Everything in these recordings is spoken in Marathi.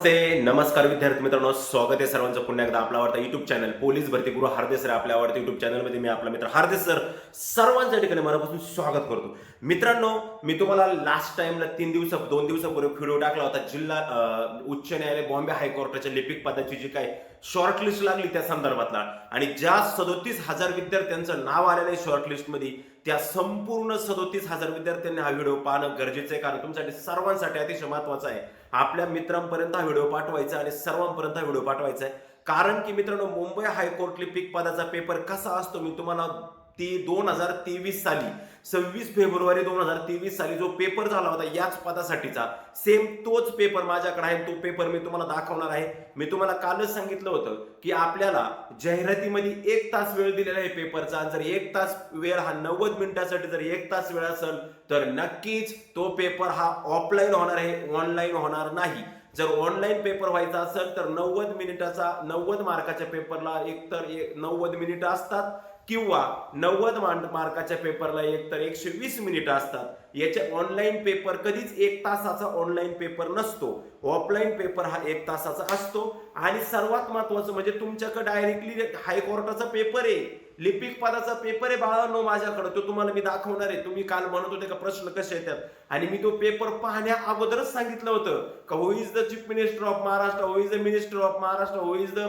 नमस्ते नमस्कार विद्यार्थी मित्रांनो स्वागत आहे सर्वांचं पुन्हा एकदा आपला आवडता युट्यूब चॅनल पोलीस भरती गुरु हार्देस सर आपल्या आवडत्या युट्यूब चॅनलमध्ये मी आपला मित्र हार्देस सर सर्वांच्या ठिकाणी मनापासून स्वागत करतो. मित्रांनो मी तुम्हाला लास्ट टाइमला तीन दिवसा दोन दिवसापूर्वी व्हिडिओ टाकला होता. जिल्हा उच्च न्यायालय बॉम्बे हायकोर्टाच्या लिपिक पदाची जी काय शॉर्टलिस्ट लागली त्या संदर्भातला. आणि ज्या सदोतीस हजार विद्यार्थ्यांचं नाव आलेलं आहे शॉर्टलिस्टमध्ये त्या संपूर्ण सदोतीस हजार विद्यार्थ्यांनी हा व्हिडिओ पाहणं गरजेचं आहे कारण तुमच्यासाठी सर्वांसाठी अतिशय महत्त्वाचा आहे. आपल्या मित्रांपर्यंत हा व्हिडिओ पाठवायचा आणि सर्वांपर्यंत हा व्हिडिओ पाठवायचा आहे. कारण की मित्रांनो मुंबई हायकोर्टली पीक पदाचा पेपर कसा असतो मी तुम्हाला ती दोन हजार तेवीस साली सव्वीस फेब्रुवारी दोन हजार तेवीस साली जो पेपर झाला होता याच पदासाठीचा सेम तोच पेपर माझ्याकडे आहे तो पेपर मी तुम्हाला दाखवणार आहे. मी तुम्हाला कालच सांगितलं होतं की आपल्याला जाहिरातीमध्ये एक तास वेळ दिलेला आहे पेपरचा जर एक तास वेळ हा नव्वद मिनिटासाठी जर एक तास वेळ असेल तर नक्कीच तो पेपर हा ऑफलाईन होणार आहे ऑनलाईन होणार नाही. जर ऑनलाईन पेपर व्हायचा असेल तर नव्वद मिनिटाचा नव्वद मार्काच्या पेपरला एकतर एक नव्वद मिनिटं असतात. किंवा नव्वद मार्काच्या पेपरला एक तर एकशे वीस मिनिटं असतात. याचे ऑनलाईन पेपर कधीच एक तासाचा ऑनलाईन पेपर नसतो. ऑफलाईन पेपर हा एक तासाचा असतो. आणि सर्वात महत्वाचं म्हणजे तुमच्याकडे डायरेक्टली हायकोर्टाचा पेपर आहे. लिपिक पदाचा पेपर आहे बाळांनो माझ्याकडे. तो तुम्हाला मी दाखवणार आहे. तुम्ही काल म्हणत होते का प्रश्न कसे येतात आणि मी तो पेपर पाहण्या अगोदरच सांगितलं होतं का who is the chief minister of Maharashtra who is the minister of Maharashtra who is the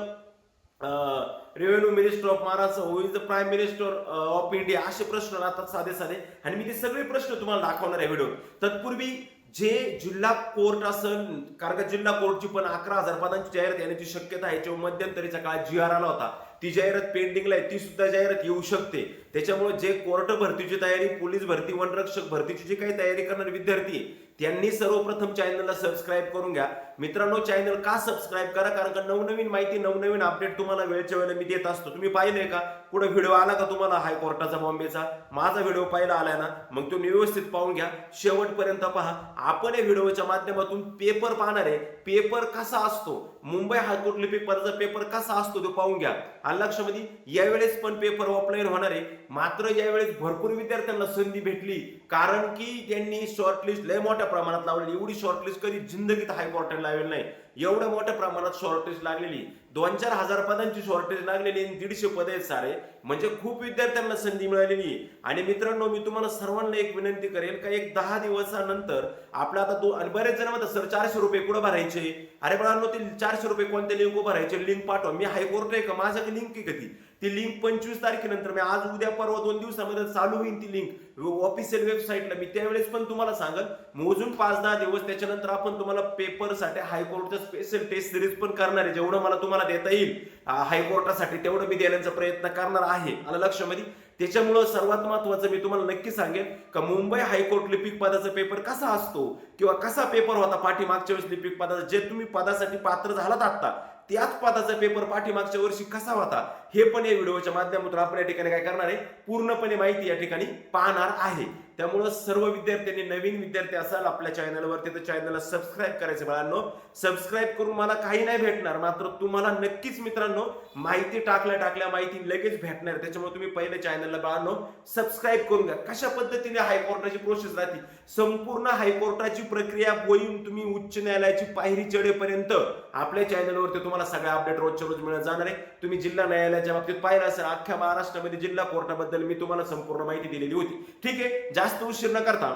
revenue minister of Maharashtra who is the prime minister of India असे प्रश्न राहतात साधे साधे. आणि मी ते सगळे प्रश्न तुम्हाला दाखवणार आहे व्हिडिओ तत्पूर्वी जे जिल्हा कोर्ट असेल कारण का जिल्हा कोर्टची पण अकरा हजार पदांची जाहिरात येण्याची शक्यता आहे. जेव्हा मध्यंतरीच्या काळात जी आर आला होता. ती जाहिरात पेंडिंगला आहे. ती सुद्धा जाहिरात येऊ शकते. त्याच्यामुळे जे कोर्ट भरतीची तयारी पोलीस भरती वनरक्षक भरतीची जी काही तयारी करणारे विद्यार्थी त्यांनी सर्वप्रथम चॅनलला सबस्क्राईब करून घ्या. मित्रांनो चॅनल का सबस्क्राईब करा? कारण का नवनवीन माहिती नवनवीन अपडेट तुम्हाला वेळच्या वेळेला मी देत असतो. तुम्ही पाहिलंय का? कुठं व्हिडिओ आला का तुम्हाला? हायकोर्टाचा बॉम्बेचा. माझा व्हिडिओ पाहिला आलाय ना मग तो व्यवस्थित पाहून घ्या. शेवटपर्यंत पहा. आपण या व्हिडिओच्या माध्यमातून पेपर पाहणार आहे. पेपर कसा असतो? मुंबई हायकोर्ट लिपिक पदाचा पेपर कसा असतो तो पाहून घ्या. आणि लक्षामध्ये यावेळेस पण पेपर ऑफलाईन होणार आहे. मात्र यावेळेस भरपूर विद्यार्थ्यांना संधी भेटली. कारण की त्यांनी शॉर्टलिस्ट लय मोठ्या प्रमाणात लावलेली. एवढी शॉर्टलिस्ट कधी जिंदगीत हायकोर्टाने लावलेली नाही. एवढ्या मोठ्या प्रमाणात शॉर्टलिस्ट लागलेली. दोन चार हजार पदांची शॉर्टेज लागलेली आणि दीडशे पद आहेत सारे. म्हणजे खूप विद्यार्थ्यांना संधी मिळालेली आहे. आणि मित्रांनो मी तुम्हाला सर्वांना एक विनंती करेल का एक दहा दिवसानंतर आपला आता तो आणि बरेच जण म्हणतात सर चारशे रुपये कुठं भरायचे? अरे बाळांनो ते चारशे रुपये कोणत्या लिंक भरायचे? लिंक पाठवा. मी हायकोर्ट आहे का? माझ्याकडे लिंक आहे कधी ती? लिंक पंचवीस तारखेनंतर मी आज उद्या परवा दोन दिवसामध्ये चालू होईल ती लिंक ऑफिशियल वेबसाईटला मी त्यावेळेस पण तुम्हाला सांगत मोजून पाच दहा दिवस त्याच्यानंतर आपण तुम्हाला पेपरसाठी हायकोर्टचं स्पेशल टेस्ट सिरीज पण करणार आहे. जेवढं मला तुम्हाला देता येईल. हायकोर्टासाठी तेवढं मी देण्याचा प्रयत्न करणार आहे. आलं लक्षामध्ये त्याच्यामुळं सर्वात महत्वाचं मी तुम्हाला नक्की सांगेन का मुंबई हायकोर्ट लिपिक पदाचा पेपर कसा असतो किंवा कसा पेपर होता पाठीमागच्या वेळेस लिपिक पदाचा? जे तुम्ही पदासाठी पात्र झालात आता त्याच पदाचा पेपर पाठीमागच्या वर्षी कसा होता? हे पण या व्हिडिओच्या माध्यमातून आपण या ठिकाणी काय करणार आहे? पूर्णपणे माहिती या ठिकाणी पाहणार आहे. त्यामुळं सर्व विद्यार्थ्यांनी नवीन विद्यार्थी असाल आपल्या चॅनलवरती तर चॅनलला सबस्क्राईब करायचं बाळांनो. सबस्क्राईब करून मला काही नाही भेटणार मात्र तुम्हाला नक्कीच मित्रांनो माहिती टाकल्या टाकल्या माहिती लगेच भेटणार. त्याच्यामुळे तुम्ही पहिले चॅनलला बाळांनो सबस्क्राईब करून घ्या. कशा पद्धतीने हायकोर्टाची प्रोसेस राहते? संपूर्ण हायकोर्टाची प्रक्रिया होईन तुम्ही उच्च न्यायालयाची पायरी चढेपर्यंत. आपल्या चॅनलवरती तुम्हाला सगळ्या अपडेट रोजच्या रोज मिळत जाणार आहे. तुम्ही जिल्हा न्यायालयाच्या बाबतीत पाहिलं असेल अख्ख्या महाराष्ट्रामध्ये जिल्हा कोर्टाबद्दल मी तुम्हाला संपूर्ण माहिती दिलेली होती. ठीक आहे? जास्त उशीर न करता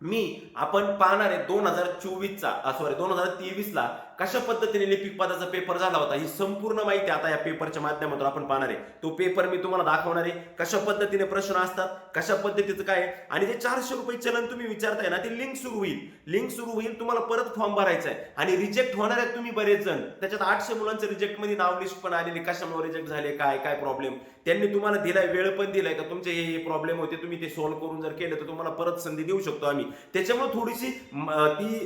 मी आपण पाहणार आहे दोन हजार चोवीसचा सॉरी दोन हजार तेवीसला कशा पद्धतीने लिपिक पदाचा पेपर झाला होता ही संपूर्ण माहिती आता या पेपरच्या माध्यमातून आपण पाहणार आहे. तो पेपर मी तुम्हाला दाखवणार आहे. कशा पद्धतीने प्रश्न असतात कशा पद्धतीचं काय आहे. आणि जे चारशे रुपये चलन तुम्ही विचारताय ना ते लिंक सुरू होईल. लिंक सुरू होईल तुम्हाला परत फॉर्म भरायचा आहे. आणि रिजेक्ट होणार आहेत तुम्ही बरेच जण. त्याच्यात आठशे मुलांचं रिजेक्टमध्ये नाव लिस्ट पण आलेली कशामुळे रिजेक्ट झाले काय काय प्रॉब्लेम त्यांनी तुम्हाला दिलाय वेळ पण दिलाय का तुमचे हे प्रॉब्लेम होते तुम्ही ते सॉल्व्ह करून जर केलं तर तुम्हाला परत संधी देऊ शकतो आम्ही. त्याच्यामुळे थोडीशी ती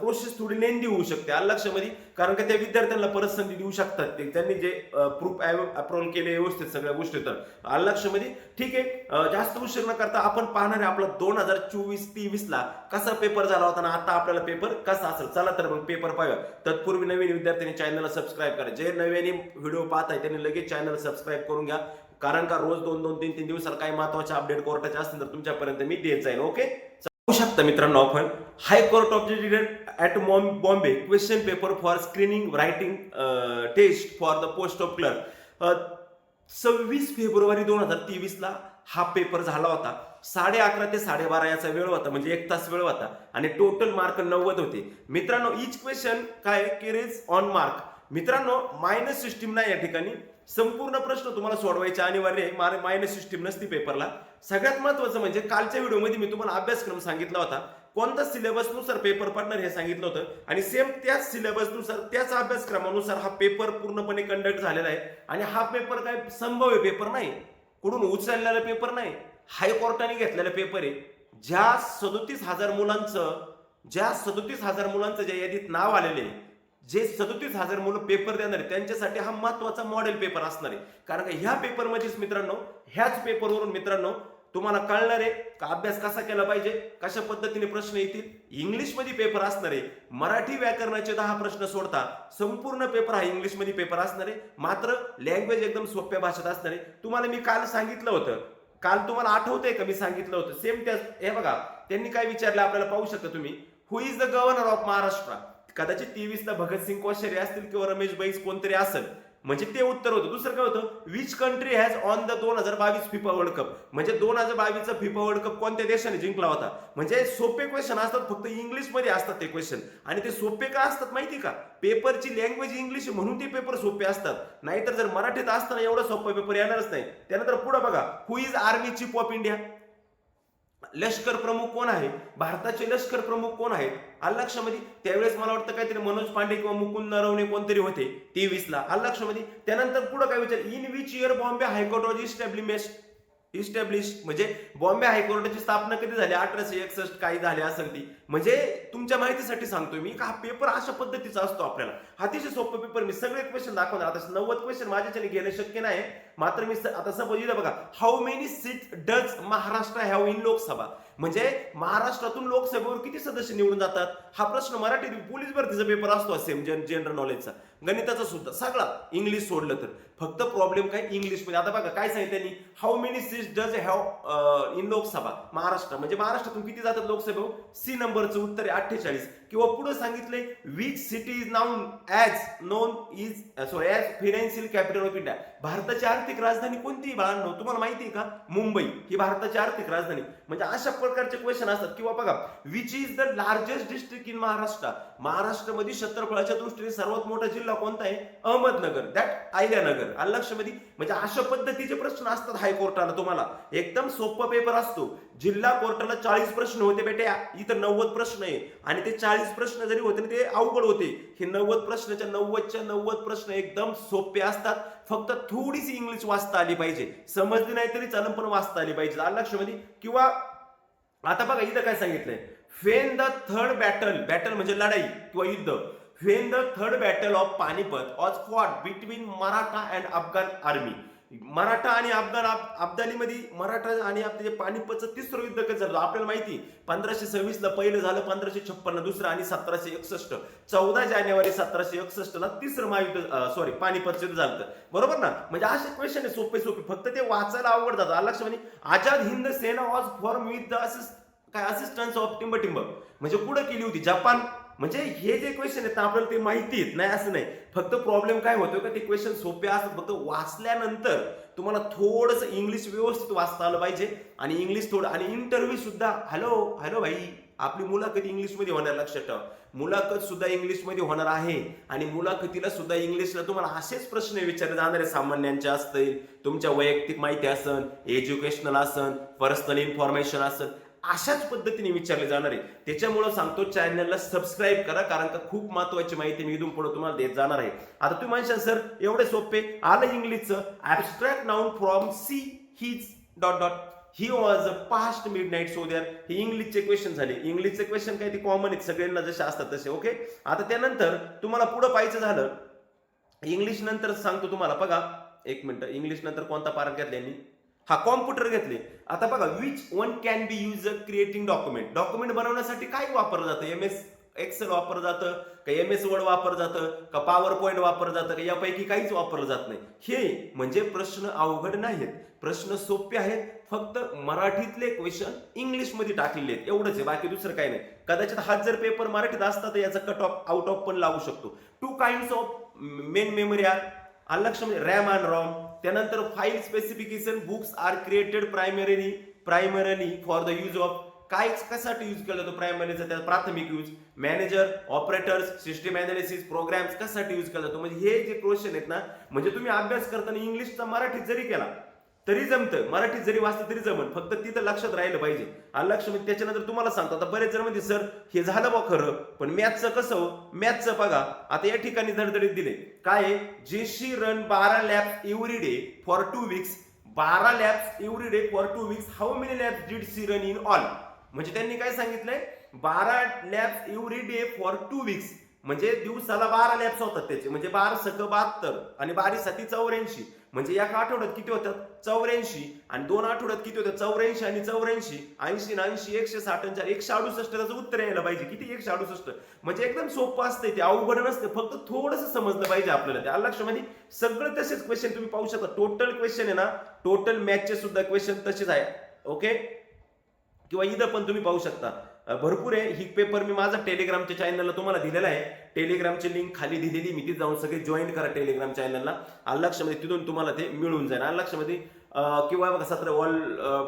प्रोसेस थोडी लेंदी होऊ शकते. लक्ष लक्षामध्ये कारण का त्या विद्यार्थ्यांना परत संधी देऊ शकतात ते. त्यांनी जे प्रूफ अप्रोल केले व्यवस्थित सगळ्या गोष्टी तर आलं लक्षामध्ये? ठीक आहे. जास्त उशीर न करता आपण पाहणार आहे आपला दोन हजार चोवीस तेवीस ला कसा पेपर झाला होता आणि आता आपल्याला पेपर कसा असेल? चला तर मग पेपर पाहूया. तत्पूर्वी नवीन विद्यार्थ्यांनी चॅनलला सबस्क्राईब करा. जे नव्याने व्हिडिओ पाहत आहे त्यांनी लगेच चॅनल सबस्क्राईब करून घ्या. कारण का रोज दोन दोन तीन तीन दिवसाला काही महत्त्वाचे अपडेट कोर्टाचे असतील तर तुमच्यापर्यंत मी देत जाईल ओके शकता मित्रांनो आपण. High court of जजिडेड at Bombay question paper for screening writing test for the post of clerk सव्वीस फेब्रुवारी दोन हजार तेवीसला हा पेपर झाला होता. साडे अकरा ते साडेबारा याचा वेळ होता म्हणजे एक तास वेळ होता. आणि टोटल मार्क नव्वद होते. मित्रांनो इच क्वेश्चन काय केरेज ऑन मार्क मित्रांनो मायनस सिस्टीम नाही या ठिकाणी. संपूर्ण प्रश्न तुम्हाला सोडवायचे अनिवार्य आहे. मायनस सिस्टीम नसती पेपरला सगळ्यात महत्वाचं म्हणजे कालच्या व्हिडिओमध्ये मी तुम्हाला अभ्यासक्रम सांगितला होता. कोणता सिलेबसनुसार पेपर पडणार हे सांगितलं होतं. आणि सेम त्याच सिलेबसनुसार त्याच अभ्यासक्रमानुसार हा पेपर पूर्णपणे कंडक्ट झालेला आहे. आणि हा पेपर काय संभाव्य पेपर नाही. कुठून? उचललेला पेपर नाही. हायकोर्टाने घेतलेला पेपर आहे. ज्या सदोतीस हजार मुलांचं ज्या सदोतीस हजार मुलांचं ज्या यादीत नाव आलेले आहे जे सदोतीस हजार मुलं पेपर देणार आहे त्यांच्यासाठी हा महत्त्वाचा मॉडेल पेपर असणार आहे. कारण का ह्या पेपरमध्येच मित्रांनो ह्याच पेपरवरून मित्रांनो तुम्हाला कळणार आहे का अभ्यास कसा केला पाहिजे? कशा पद्धतीने प्रश्न येतील? इंग्लिशमध्ये पेपर असणार आहे. मराठी व्याकरणाचे दहा प्रश्न सोडता संपूर्ण पेपर हा इंग्लिशमध्ये पेपर असणार आहे. मात्र लँग्वेज एकदम सोप्या भाषेत असणार आहे. तुम्हाला मी काल सांगितलं होतं. काल तुम्हाला आठवतंय का मी सांगितलं होतं? सेम त्या हे बघा त्यांनी काय विचारलं आपल्याला पाहू शकता तुम्ही? Who is the governor of Maharashtra कदाचित तेवीसला भगतसिंग कोश्यारी असतील किंवा रमेश बैस कोणतरी असेल. म्हणजे ते उत्तर होतं. दुसरं काय होतं? Which country has on the दोन हजार बावीस फिफा वर्ल्ड कप म्हणजे दोन हजार बावीसचा फिफा वर्ल्ड कप कोणत्या देशाने जिंकला होता? म्हणजे सोपे क्वेश्चन असतात फक्त इंग्लिशमध्ये असतात ते क्वेश्चन आणि ते सोपे का असतात माहिती का? पेपरची लँग्वेज इंग्लिश म्हणून ते पेपर सोपे असतात. नाहीतर जर मराठीत असताना एवढा सोपा पेपर येणारच नाही. त्यानंतर पुढे बघा. Who is army chief of India लष्कर प्रमुख कोण आहे? भारताचे लष्कर प्रमुख कोण आहेत? आल त्यावेळेस मला वाटतं काहीतरी मनोज पांडे किंवा मुकुंद नरवणे कोणतरी होते तेवीसला. आल त्यानंतर पुढे काय विचार? In which year Bombay high court was established establish म्हणजे बॉम्बे हायकोर्टाची स्थापना कधी झाली? अठराशे एकसष्ट काही झाली असेल ती म्हणजे तुमच्या माहितीसाठी सांगतोय मी का हा पेपर अशा पद्धतीचा असतो आपल्याला? अतिशय सोपं पेपर मी सगळे क्वेश्चन दाखवणार. आता नव्वद क्वेश्चन माझ्याच्याने घेणं शक्य नाही मात्र मी आता सपोज इथं बघा. How many seat does Maharashtra have in Lok Sabha म्हणजे महाराष्ट्रातून लोकसभेवर किती सदस्य निवडून जातात? हा प्रश्न मराठीत पोलीस भरतीचा पेपर असतो सेम जनरल नॉलेजचा गणिताचा सुद्धा सगळा. इंग्लिश सोडलं तर. फक्त प्रॉब्लेम काय इंग्लिशमध्ये? आता बघा काय सांगितलं त्यांनी how many seats does have in Lok Sabha? Maharashtra. म्हणजे महाराष्ट्रातून किती जातात लोकसभा सी नंबरचं उत्तर आहे अठ्ठेचाळीस. किंवा पुढे सांगितले which city is known as known is sorry as financial capital of India भारताची आर्थिक राजधानी कोणती बाळांनो तुम्हाला माहिती आहे का? मुंबई ही भारताची आर्थिक राजधानी. म्हणजे अशा प्रकारचे क्वेश्चन असतात. किंवा बघा which is the largest district in Maharashtra? महाराष्ट्रामध्ये क्षेत्रफळाच्या दृष्टीने सर्वात मोठा जिल्हा कोणता आहे? अहमदनगर. दॅट आयल्यानगर. आलं लक्षामध्ये? म्हणजे अशा पद्धतीचे प्रश्न असतात हायकोर्टाला तुम्हाला. एकदम सोपा पेपर असतो. जिल्हा कोर्टाला चाळीस प्रश्न होते बेटे. इथं नव्वद प्रश्न आहे आणि ते चाळीस प्रश्न जरी होते ना ते अवघड होते. हे नव्वद प्रश्नाच्या नव्वदच्या नव्वद प्रश्न एकदम सोपे असतात. फक्त थोडीशी इंग्लिश वाचता आली पाहिजे. समजली नाही तरी चलन पण वाचता आली पाहिजे. आलं लक्षामध्ये किंवा आता बघा इथं काय सांगितलंय? Then the third battle battle म्हणजे लढाई किंवा युद्ध. When the third battle of Panipat was fought between Maratha and Afghan army Maratha आणि अफगाण अब्दालीमध्ये मराठा आणि आपले पानिपतचं तिसरं युद्ध कसं झालं आपल्याला माहिती पंधराशे सव्वीसला पहिलं झालं पंधराशे छप्पन्न दुसरं आणि सतराशे एकसष्ट. चौदा जानेवारी सतराशे एकसष्टला तिसरं महायुद्ध सॉरी पानिपत युद्ध झालं बरोबर ना? म्हणजे असे क्वेश्चन आहे सोपे सोपे. फक्त ते वाचायला अवघड जातात लक्ष म्हणजे Azad Hind Sena was form with the assist काय असिस्टन्स ऑफ टिंब म्हणजे कुठं केली होती? जपान म्हणजे हे जे क्वेश्चन आहेत ना आपल्याला ते माहिती आहेत नाही असं नाही. फक्त प्रॉब्लेम काय होतो का ते क्वेश्चन सोपे असतात. फक्त वाचल्यानंतर तुम्हाला थोडंसं इंग्लिश व्यवस्थित वाचता आलं पाहिजे. आणि इंग्लिश थोडं आणि इंटरव्ह्यू सुद्धा हॅलो हॅलो भाई आपली मुलाखत इंग्लिशमध्ये होणार लक्षात ठेवा. मुलाखत सुद्धा इंग्लिशमध्ये होणार आहे. आणि मुलाखतीला सुद्धा इंग्लिशला तुम्हाला असेच प्रश्न विचारले जाणारे सामान्यांचे असतील. तुमच्या वैयक्तिक माहिती असन एज्युकेशनल असन पर्सनल इन्फॉर्मेशन असन. अशाच पद्धतीने विचारले जाणार आहे. त्याच्यामुळं सांगतो चॅनलला सबस्क्राईब करा कारण का खूप महत्वाची माहिती मी इथून पुढे तुम्हाला देत जाणार आहे. आता तुम्ही म्हणशाल सर एवढे सोपे? आलं इंग्लिशचं? Abstract noun from see his dot dot he was a past midnight so there हे इंग्लिशचे क्वेश्चन झाले. इंग्लिशचे क्वेश्चन काही ते कॉमन आहेत. सगळ्यांना जसे असतात तसे ओके आता त्यानंतर तुम्हाला पुढं पाहायचं झालं. इंग्लिश नंतर सांगतो तुम्हाला. बघा एक मिनिट. इंग्लिश नंतर कोणता पार्ट घेतला यांनी? हा कॉम्प्युटर घेतले. आता बघा which one can be use a creating document document बनवण्यासाठी काय वापरलं जातं? एम एस एक्सेल वापरलं जातं का एम एस वर्ड वापरलं जातं का पॉवर पॉईंट वापरलं जातं का यापैकी काहीच वापरलं जात नाही? हे म्हणजे प्रश्न अवघड नाहीत प्रश्न सोपे आहेत फक्त मराठीतले क्वेश्चन इंग्लिशमध्ये टाकलेले आहेत. एवढंच आहे बाकी दुसरं काही नाही. कदाचित हाच जर पेपर मराठीत असता तर याचा कट ऑफ आउट ऑफ पण लावू शकतो. Two kind of main memory are लक्ष म्हणजे रॅम अँड रॉम. त्यानंतर file specification books are created primarily primarily for the use of काय कशासाठी यूज केला जातो प्रायमरीचा त्याचा प्राथमिक use manager operators system analysis programs कशासाठी यूज केला जातो म्हणजे हे जे क्वेश्चन आहेत ना म्हणजे तुम्ही अभ्यास करताना इंग्लिशचा मराठीत जरी केला तरी जमतं. मराठीत जरी वाचतं तरी जमन. फक्त तिथं लक्षात राहिलं पाहिजे. आणि लक्ष म्हणजे त्याच्यानंतर तुम्हाला सांगतो. आता बरेच जण म्हणजे सर हे झालं बा खरं. पण मॅथचं कसं हो? मॅथचं बघा. आता या ठिकाणी धडधडीत दिले. काय आहे? जेशी रन बारा labs every day for two weeks बारा labs every day for two weeks how many labs did she run in all म्हणजे त्यांनी काय सांगितलंय? बारा labs every day for two weeks म्हणजे दिवसाला बारा लॅप्स होतात त्याचे. म्हणजे बारा सक बहात्तर आणि बारी साती चौऱ्याऐंशी. म्हणजे एका आठवड्यात किती होतात? चौऱ्याऐंशी. आणि दोन आठवड्यात किती होतात? चौऱ्याऐंशी आणि चौऱ्याऐंशी. ऐंशी ऐंशी एकशे साठ चार. एकशे अडुसष्ट त्याचं उत्तर यायला पाहिजे. किती? एकशे अडुसष्ट. म्हणजे एकदम सोपं असते ते. अवघड नसते फक्त थोडंसं समजलं पाहिजे आपल्याला त्या लक्षामध्ये म्हणजे सगळं तसेच क्वेश्चन तुम्ही पाहू शकता. टोटल क्वेश्चन आहे ना? टोटल मॅचचे सुद्धा क्वेश्चन तसेच आहे. ओके किंवा इथं पण तुम्ही पाहू शकता. भरपूर आहे. ही पेपर मी माझा टेलिग्रामच्या चॅनलला तुम्हाला दिलेला आहे. टेलिग्रामची लिंक खाली दिलेली. मी तिथे जाऊन सगळे जॉईन करा टेलिग्राम चॅनलला लक्षामध्ये तिथून तुम्हाला ते मिळून जाईल. लक्षामध्ये किंवा बघा सतरा all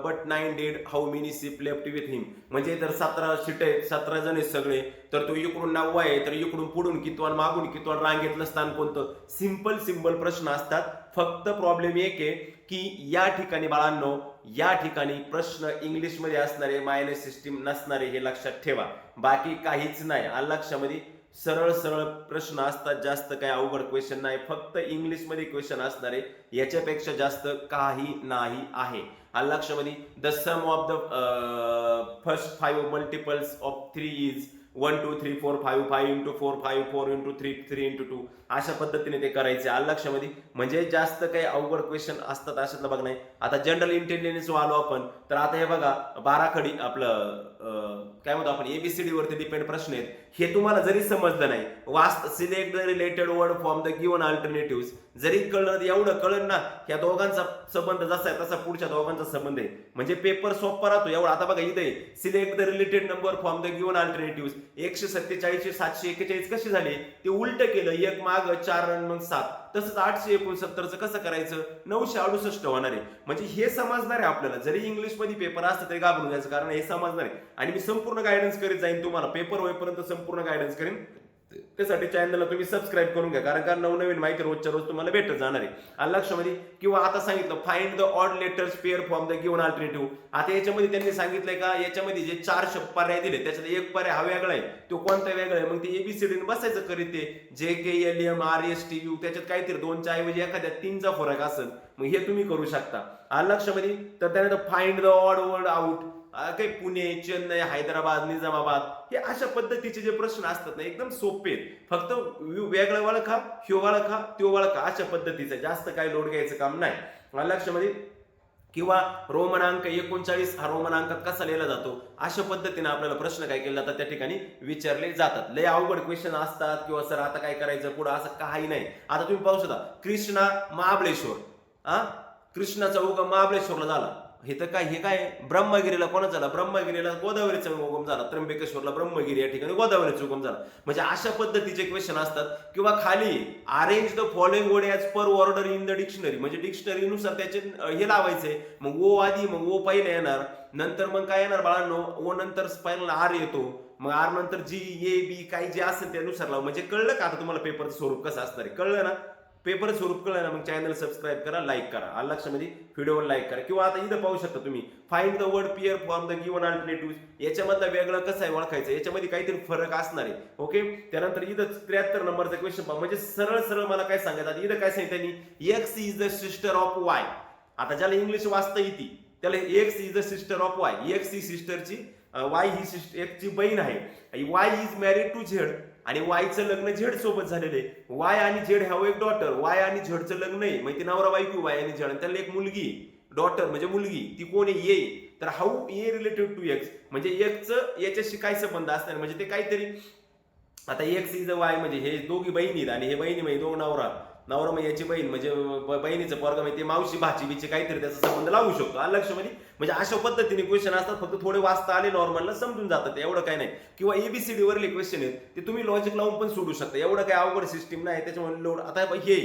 but nine dead how many sheep left with him म्हणजे तर सतरा सीट आहेत सतरा जण आहेत सगळे तर तो इकडून नववा आहे तर इकडून पुढून कितवान मागून कितवान रांगेतलं स्थान कोणतं? सिंपल सिंपल प्रश्न असतात. फक्त प्रॉब्लेम एक आहे की या ठिकाणी बाळांनो या ठिकाणी प्रश्न इंग्लिशमध्ये असणारे मायनस सिस्टीम नसणारे हे लक्षात ठेवा. बाकी काहीच नाही. आलं सरळ सरळ प्रश्न असतात जास्त काही अवघड क्वेश्चन नाही. फक्त इंग्लिशमध्ये क्वेश्चन असणारे याच्यापेक्षा जास्त काही नाही आहे. आलं the sum of the first five multiples of three is one two three four five five into four five four into three three into two अशा पद्धतीने ते करायचे. आलं लक्षामध्ये? म्हणजे जास्त काही अवघड क्वेश्चन असतात अशातलं बघ नाही. आता जनरल इंटेलिजन्स आलो आपण तर आता हे बघा बाराखडी आपलं काय म्हणतो आपण एबीसीडी वरती डिपेंड प्रश्न आहेत. हे तुम्हाला जरी समजलं नाही वास्त select the related word from the given alternative जरी कळलं एवढं कळलं ना ह्या दोघांचा संबंध जसा आहे तसा पुढच्या दोघांचा संबंध आहे. म्हणजे पेपर सोपा राहतो एवढा. आता बघा इथे select the related number form the given alternative एकशे सत्तेचाळीसशे सातशे एक्केचाळीस कसे झाले? ते उलट केलं एक माग चार रन मग सात. तसंच आठशे एकोणसत्तरचं कसं करायचं? नऊशे अडुसष्ट होणार आहे. म्हणजे हे समजणार आहे आपल्याला. जरी इंग्लिशमध्ये पेपर असतं तरी घाबरून जायचं कारण हे समजणार आहे. आणि मी संपूर्ण गायडन्स करीत जाईन तुम्हाला. पेपर होईपर्यंत संपूर्ण गायडन्स करेन. त्यासाठी चॅनलला तुम्ही सबस्क्राईब करून घ्या कारण का नवनवीन माहिती रोजच्या रोज तुम्हाला भेटत जाणार आहे. आणि लक्षामध्ये किंवा आता सांगितलं find the odd letters pair form the given alternative आता याच्यामध्ये त्यांनी सांगितलंय का याच्यामध्ये जे चार पर्याय दिले त्याच्यात एक पर्याय हा वेगळा आहे. तो कोणता वेगळा आहे? मग ते एबीसीडी बसायचं करीत ते. J K L M R S T U त्याच्यात काहीतरी दोनच्या ऐवजी एखाद्या तीनचा फरक असेल मग हे तुम्ही करू शकता. आणि लक्षामध्ये तर त्यानंतर find the odd word out काही पुणे चेन्नई हैदराबाद निजामाबाद हे अशा पद्धतीचे जे प्रश्न असतात ना एकदम सोपे आहेत. फक्त वेगळं वळखा ह्यो वळखा त्यो वळखा अशा पद्धतीचं. जास्त काही लोड घ्यायचं काम नाही. लक्षामध्ये किंवा रोमनांक एकोणचाळीस हा रोमनांकात कसा लिहिला जातो? अशा पद्धतीने आपल्याला प्रश्न काय केले जातात त्या ठिकाणी विचारले जातात. लय अवघड क्वेश्चन असतात किंवा सर आता काय करायचं पुढं? असं काही नाही. आता तुम्ही पाहू शकता कृष्णा महाबळेश्वर. हा कृष्णाचा उगम महाबळेश्वरला झाला. हे तर काय हे काय ब्रह्मगिरीला कोणाचा झाला? ब्रह्मगिरीला गोदावरीचा उगम झाला. त्र्यंबकेश्वरला ब्रह्मगिरी या ठिकाणी गोदावरीचा उगम झाला. म्हणजे अशा पद्धतीचे क्वेश्चन असतात. किंवा खाली arrange the following word as per order in the dictionary म्हणजे डिक्शनरीनुसार त्याचे हे लावायचे. मग ओ आधी मग ओ पहिले येणार. नंतर मग काय येणार बाळांनो? ओ नंतर पहिला आर येतो. मग आर नंतर जी ए बी काही जे असेल त्यानुसार लाव. म्हणजे कळलं का आता तुम्हाला पेपरचं स्वरूप कसं असणार आहे कळलं ना? पेपर स्वरूप कळलं ना मग चॅनल सबस्क्राईब करा लाईक करा. आलं लक्षामध्ये म्हणजे व्हिडिओवर लाईक करा. किंवा आता इथं पाहू शकता तुम्ही find the word pair form the given alternative याच्यामधलं वेगळं कसं आहे ओळखायचं? याच्यामध्ये काहीतरी फरक असणार आहे. ओके त्यानंतर इथं त्र्याहत्तर नंबरचा क्वेश्चन पहा. म्हणजे सरळ सरळ मला काय सांगतात इथं काय सांगितलं X is the sister of Y आता ज्याला इंग्लिश वाचता येते त्याला X is the sister of Y X ही सिस्टरची वाय ही सिस्टर एकची बहीण आहे. Y is married to Z आणि वायचं लग्न झेड सोबत झालेलं आहे. वाय आणि झेड हॅव एक डॉटर वाय आणि झेडचं लग्न आहे म्हणजे ती नवरा बायको वाय आणि झेड. आणि त्याला एक मुलगी डॉटर म्हणजे मुलगी. ती कोण आहे? ये. तर how A related to X म्हणजे एक्सचं याच्याशी काय संबंध असणार? म्हणजे ते काहीतरी आता एक्स इज वाय म्हणजे हे दोघी बहिणी आहेत आणि हे बहिणी म्हणजे दोन नवरा. नवरा मग याची बहीण म्हणजे बहिणीचं पोरगा म्हणजे ते मावशी भाची बिची काहीतरी त्याचा संबंध लावू शकतो. आलं लक्षमध्ये म्हणजे, म्हणजे अशा पद्धतीने क्वेश्चन असतात फक्त थोडे वाचता आले नॉर्मलला समजून जातात. एवढं काय नाही. किंवा एबीसीडी वरले क्वेश्चन आहेत ते तुम्ही लॉजिक लावून पण सोडू शकता. एवढं काही अवघड सिस्टीम नाही त्याच्यामुळे लोड आता हे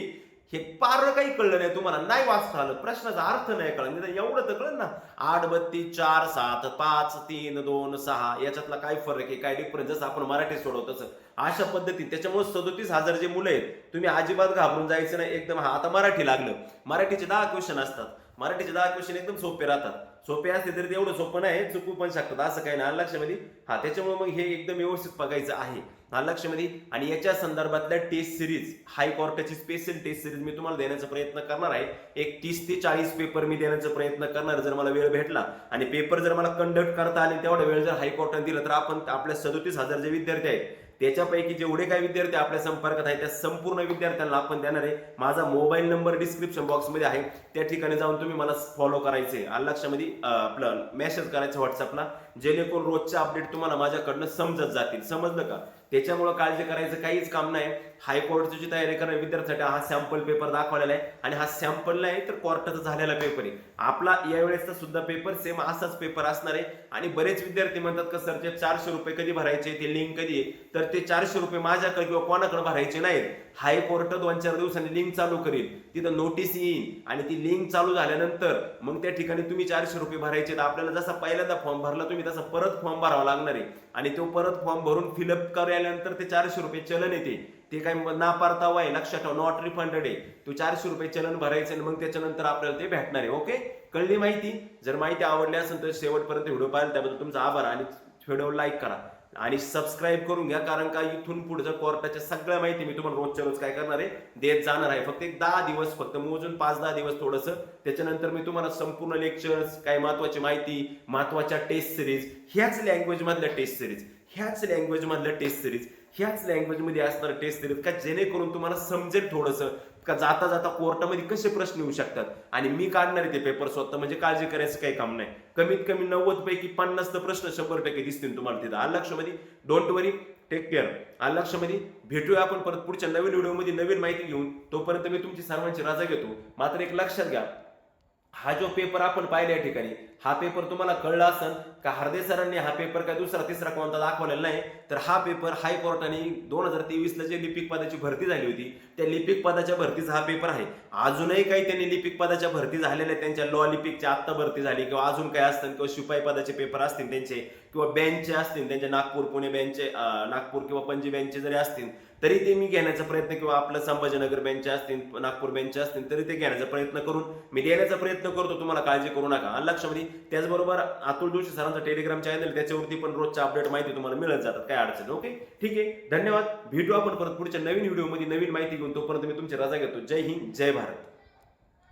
हे पार काही कळलं नाही तुम्हाला. नाही वाचता आलं. प्रश्नाचा अर्थ नाही कळलं नाही एवढं तर कळलं ना. आठ बत्तीस चार सात पाच तीन दोन सहा याच्यातला काय फरक आहे? काय डिफरन्स जसं आपण मराठी सोडवतो तसं. अशा पद्धतीत त्याच्यामुळे सदोतीस हजार जे मुलं आहेत तुम्ही अजिबात घाबरून जायचं नाही. एकदम हा आता मराठी लागलं. मराठीचे दहा क्वेश्चन असतात. मराठीचे दहा क्वेश्चन एकदम सोपे राहतात. सोपे असते तरी एवढं सोपं नाही चुकू पण शकतात. असं काही नाही. लक्षामध्ये? हा त्याच्यामुळे मग हे एकदम व्यवस्थित बघायचं आहे. हा लक्षामध्ये? आणि याच्या संदर्भातल्या टेस्ट सिरीज हाय कोर्टाची स्पेशल टेस्ट सिरीज मी तुम्हाला देण्याचा प्रयत्न करणार आहे. एक तीस ते चाळीस पेपर मी देण्याचा प्रयत्न करणार जर मला वेळ भेटला. आणि पेपर जर मला कंडक्ट करता आले तेवढा वेळ जर हायकोर्टाने दिला तर आपण आपल्या सदोतीस हजार जे विद्यार्थी आहेत त्याच्यापैकी जेवढे काही विद्यार्थी आपल्या संपर्कात आहेत त्या संपूर्ण विद्यार्थ्यांना आपण देणार आहे. माझा मोबाईल नंबर डिस्क्रिप्शन बॉक्समध्ये आहे. त्या ठिकाणी जाऊन तुम्ही मला फॉलो करायचे. आहे लक्षामध्ये आपलं मेसेज करायचं व्हॉट्सअपला जेणेकरून रोजच्या अपडेट तुम्हाला माझ्याकडनं समजत जातील. समजलं का? त्याच्यामुळे काळजी करायचं काहीच काम नाही. हायकोर्टची जी तयारी करणाऱ्या विद्यार्थ्यांसाठी हा सॅम्पल पेपर दाखवलेला आहे. आणि हा सॅम्पल नाही तर कोर्टाचा झालेला पेपर आहे. आपला यावेळेसचा सुद्धा पेपर सेम असाच पेपर असणार आहे. आणि बरेच विद्यार्थी म्हणतात का सर ते चारशे रुपये कधी भरायचे ते लिंक कधी आहे? तर ते चारशे रुपये माझ्याकडे किंवा कोणाकडे भरायचे नाहीत. हायकोर्ट दोन चार दिवसांनी लिंक चालू करील तिथं नोटीस येईल आणि ती लिंक चालू झाल्यानंतर मग त्या ठिकाणी तुम्ही चारशे रुपये भरायचे तर आपल्याला जसा पहिल्यांदा फॉर्म भरला तुम्ही तसा परत फॉर्म भरावा लागणार आहे. आणि तो परत फॉर्म भरून फिलअप करायल्यानंतर ते चारशे रुपये चलन येते. ते काही ना परतावा आहे. लक्षात ठेवा नॉट रिफंडेड आहे. तो चारशे रुपये चलन भरायचं आणि मग त्याच्यानंतर आपल्याला ते भेटणार आहे. ओके कळली माहिती? जर माहिती आवडली असेल तर शेवटपर्यंत व्हिडिओ पाहिला त्याबद्दल तुमचा आभार आणि व्हिडिओ लाईक करा. आणि सबस्क्राईब करून घ्या कारण का इथून पुढच्या कोर्टाच्या सगळ्या माहिती मी तुम्हाला रोजच्या रोज काय करणार आहे देत जाणार आहे. फक्त एक दहा दिवस फक्त मोजून पाच दहा दिवस थोडंसं. त्याच्यानंतर मी तुम्हाला संपूर्ण लेक्चर्स काही महत्वाची माहिती महत्त्वाच्या टेस्ट सिरीज ह्याच लँग्वेज मधल्या टेस्ट सिरीज ह्याच लँग्वेज मधल्या टेस्ट सिरीज ह्याच लँग्वेजमध्ये असणार टेस्ट सिरीज का जेणेकरून तुम्हाला समजेल थोडंसं. का जाता जाता कोर्टामध्ये कसे प्रश्न येऊ शकतात? आणि मी काढणार आहे ते पेपर स्वतः म्हणजे काळजी करायचं काही काम नाही. कमीत कमी नव्वद पैकी पन्नास तर प्रश्न शंभर टक्के दिसतील तुम्हाला तिथं. आलक्षमध्ये डोंट वरी टेक केअर आलक्षमध्ये भेटूया आपण परत पुढच्या नवीन व्हिडिओमध्ये नवीन माहिती घेऊन. तोपर्यंत मी तुमची सर्वांची राजा घेतो. मात्र एक लक्षात घ्या हा जो पेपर आपण पाहिला या ठिकाणी हा पेपर तुम्हाला कळला असेल का हरदे सरांनी हा पेपर काय दुसरा तिसरा कोणता दाखवलेला नाही? तर हा पेपर हायकोर्टाने दोन हजार तेवीसला जे लिपिक पदाची भरती झाली होती त्या लिपिक पदाच्या भरतीचा हा पेपर आहे. अजूनही काही त्यांनी लिपिक पदाच्या भरती झालेल्या आहेत, त्यांच्या लॉ लिपिकच्या आत्ता भरती झाली किंवा अजून काय असतील किंवा शिपाई पदाचे पेपर असतील त्यांचे किंवा बँचे असतील त्यांचे नागपूर पुणे बँचे नागपूर किंवा पणजी बँचचे जरी असतील तरी ते मी घेण्याचा प्रयत्न किंवा आपलं संभाजीनगर बँचे असतील नागपूर बँचे असतील तरी ते घेण्याचा प्रयत्न करून मी देण्याचा प्रयत्न करतो तुम्हाला काळजी करू नका. लक्षामध्ये त्याचबरोबर अतुल जोशी सरांचा टेलिग्राम चॅनल त्याच्यावरती पण रोजच्या अपडेट माहिती तुम्हाला मिळत जातात. काय अडचण ओके ठीक आहे. धन्यवाद. भेटू आपण परत पुढच्या नवीन व्हिडिओमध्ये नवीन माहिती घेऊन. तोपर्यंत मी तुमची रजा घेतो. जय हिंद जय भारत.